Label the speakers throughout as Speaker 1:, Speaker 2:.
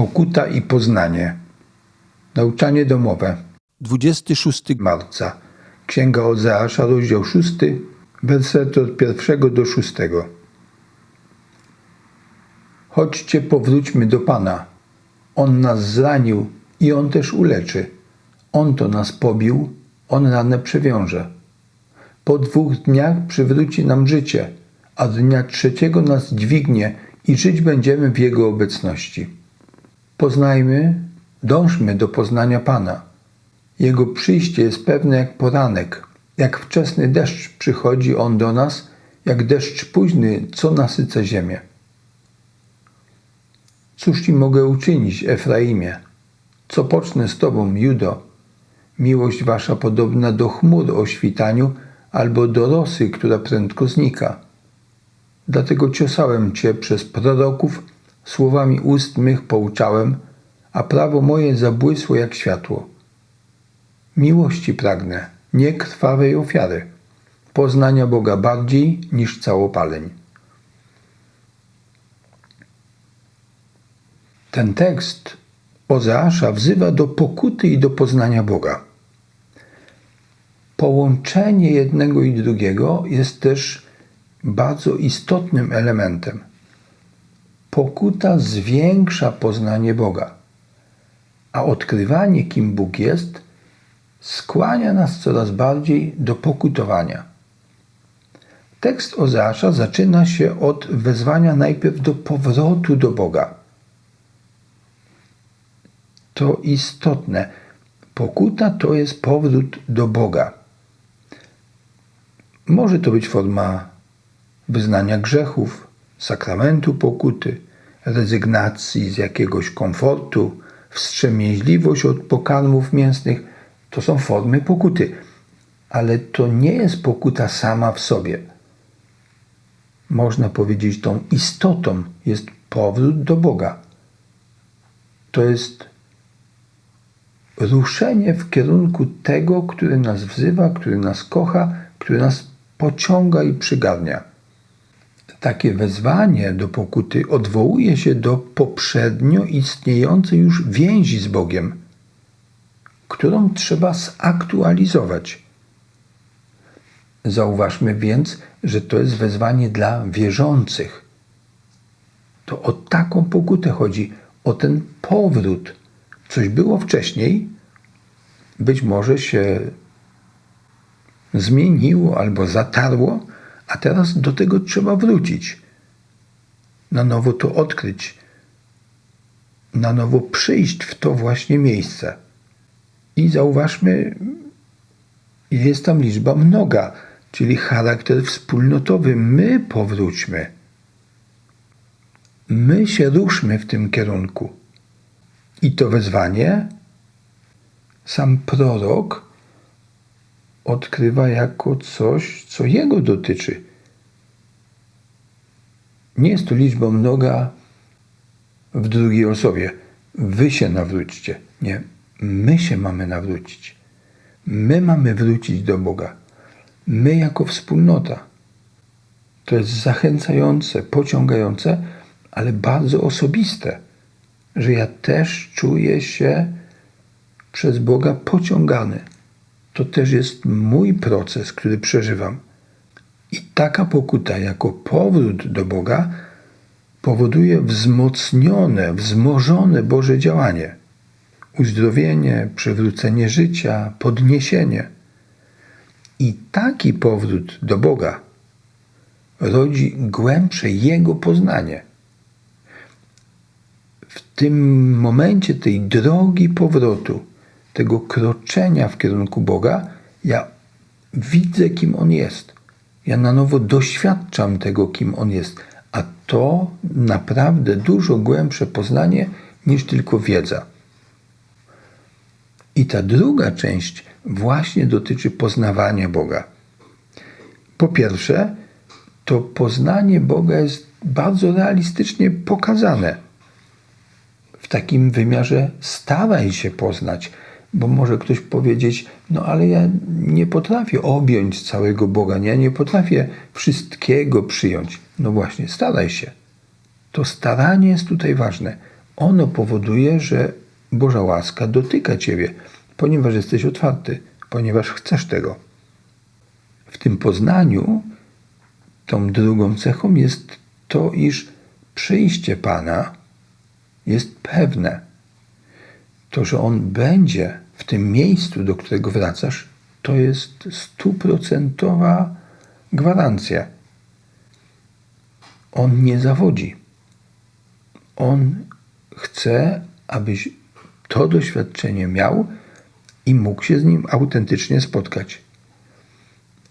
Speaker 1: Pokuta i poznanie. Nauczanie domowe.
Speaker 2: 26
Speaker 1: marca. Księga Ozeasza, rozdział 6, wersety od pierwszego do szóstego. Chodźcie, powróćmy do Pana. On nas zranił i On też uleczy. On to nas pobił, On ranę przewiąże. Po dwóch dniach przywróci nam życie, a dnia trzeciego nas dźwignie i żyć będziemy w Jego obecności. Poznajmy, dążmy do poznania Pana. Jego przyjście jest pewne jak poranek, jak wczesny deszcz przychodzi on do nas, jak deszcz późny, co nasyca ziemię. Cóż ci mogę uczynić, Efraimie? Co pocznę z tobą, Judo? Miłość wasza podobna do chmur o świtaniu albo do rosy, która prędko znika. Dlatego ciosałem cię przez proroków, słowami ust mych pouczałem, a prawo moje zabłysło jak światło. Miłości pragnę, nie krwawej ofiary, poznania Boga bardziej niż całopaleń. Ten tekst Ozeasza wzywa do pokuty i do poznania Boga. Połączenie jednego i drugiego jest też bardzo istotnym elementem. Pokuta zwiększa poznanie Boga, a odkrywanie, kim Bóg jest, skłania nas coraz bardziej do pokutowania. Tekst Ozeasza zaczyna się od wezwania najpierw do powrotu do Boga. To istotne. Pokuta to jest powrót do Boga. Może to być forma wyznania grzechów, sakramentu pokuty, rezygnacji z jakiegoś komfortu, wstrzemięźliwość od pokarmów mięsnych. To są formy pokuty, ale to nie jest pokuta sama w sobie. Można powiedzieć, tą istotą jest powrót do Boga. To jest ruszenie w kierunku tego, który nas wzywa, który nas kocha, który nas pociąga i przygarnia. Takie wezwanie do pokuty odwołuje się do poprzednio istniejącej już więzi z Bogiem, którą trzeba zaktualizować. Zauważmy więc, że to jest wezwanie dla wierzących. To o taką pokutę chodzi, o ten powrót. Coś było wcześniej, być może się zmieniło albo zatarło, a teraz do tego trzeba wrócić. Na nowo to odkryć, na nowo przyjść w to właśnie miejsce. I zauważmy, jest tam liczba mnoga, czyli charakter wspólnotowy. My powróćmy. My się ruszmy w tym kierunku. I to wezwanie sam prorok odkrywa jako coś, co jego dotyczy. Nie jest to liczba mnoga w drugiej osobie. Wy się nawróćcie. Nie, my się mamy nawrócić. My mamy wrócić do Boga. My jako wspólnota. To jest zachęcające, pociągające, ale bardzo osobiste, że ja też czuję się przez Boga pociągany. To też jest mój proces, który przeżywam. I taka pokuta jako powrót do Boga powoduje wzmocnione, wzmożone Boże działanie. Uzdrowienie, przywrócenie życia, podniesienie. I taki powrót do Boga rodzi głębsze Jego poznanie. W tym momencie tej drogi powrotu, tego kroczenia w kierunku Boga, ja widzę, kim On jest. Ja na nowo doświadczam tego, kim On jest. A to naprawdę dużo głębsze poznanie niż tylko wiedza. I ta druga część właśnie dotyczy poznawania Boga. Po pierwsze, to poznanie Boga jest bardzo realistycznie pokazane. W takim wymiarze staraj się poznać, bo może ktoś powiedzieć, no ale ja nie potrafię objąć całego Boga, ja nie potrafię wszystkiego przyjąć. No właśnie, staraj się. To staranie jest tutaj ważne. ono powoduje, że Boża łaska dotyka ciebie, ponieważ jesteś otwarty, ponieważ chcesz tego. W tym poznaniu tą drugą cechą jest to, iż przyjście Pana jest pewne. To, że On będzie w tym miejscu, do którego wracasz, to jest stuprocentowa gwarancja. On nie zawodzi. On chce, abyś to doświadczenie miał i mógł się z nim autentycznie spotkać.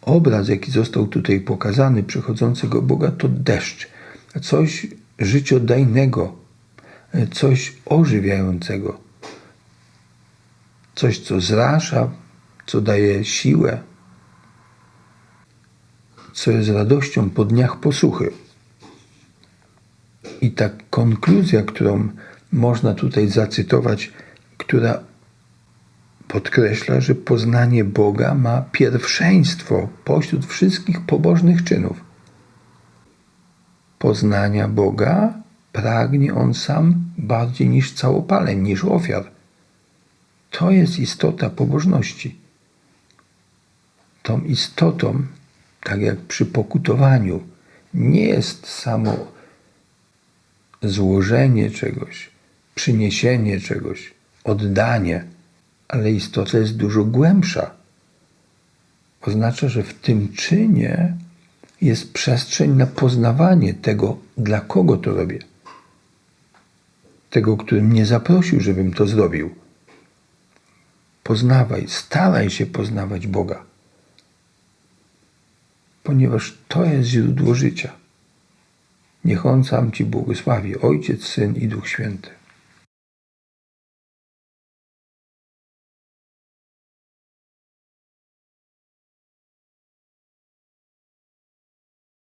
Speaker 1: Obraz, jaki został tutaj pokazany przychodzącego Boga, to deszcz, coś życiodajnego, coś ożywiającego, coś, co zrasza, co daje siłę, co jest radością po dniach posłuchy. I ta konkluzja, którą można tutaj zacytować, która podkreśla, że poznanie Boga ma pierwszeństwo pośród wszystkich pobożnych czynów. Poznania Boga pragnie on sam bardziej niż całopaleń, niż ofiar. To jest istota pobożności. Tą istotą, tak jak przy pokutowaniu, nie jest samo złożenie czegoś, przyniesienie czegoś, oddanie, ale istota jest dużo głębsza. Oznacza, że w tym czynie jest przestrzeń na poznawanie tego, dla kogo to robię. Tego, który mnie zaprosił, żebym to zrobił. Poznawaj, staraj się poznawać Boga, ponieważ to jest źródło życia. Niech On sam Ci błogosławi, Ojciec, Syn i Duch Święty.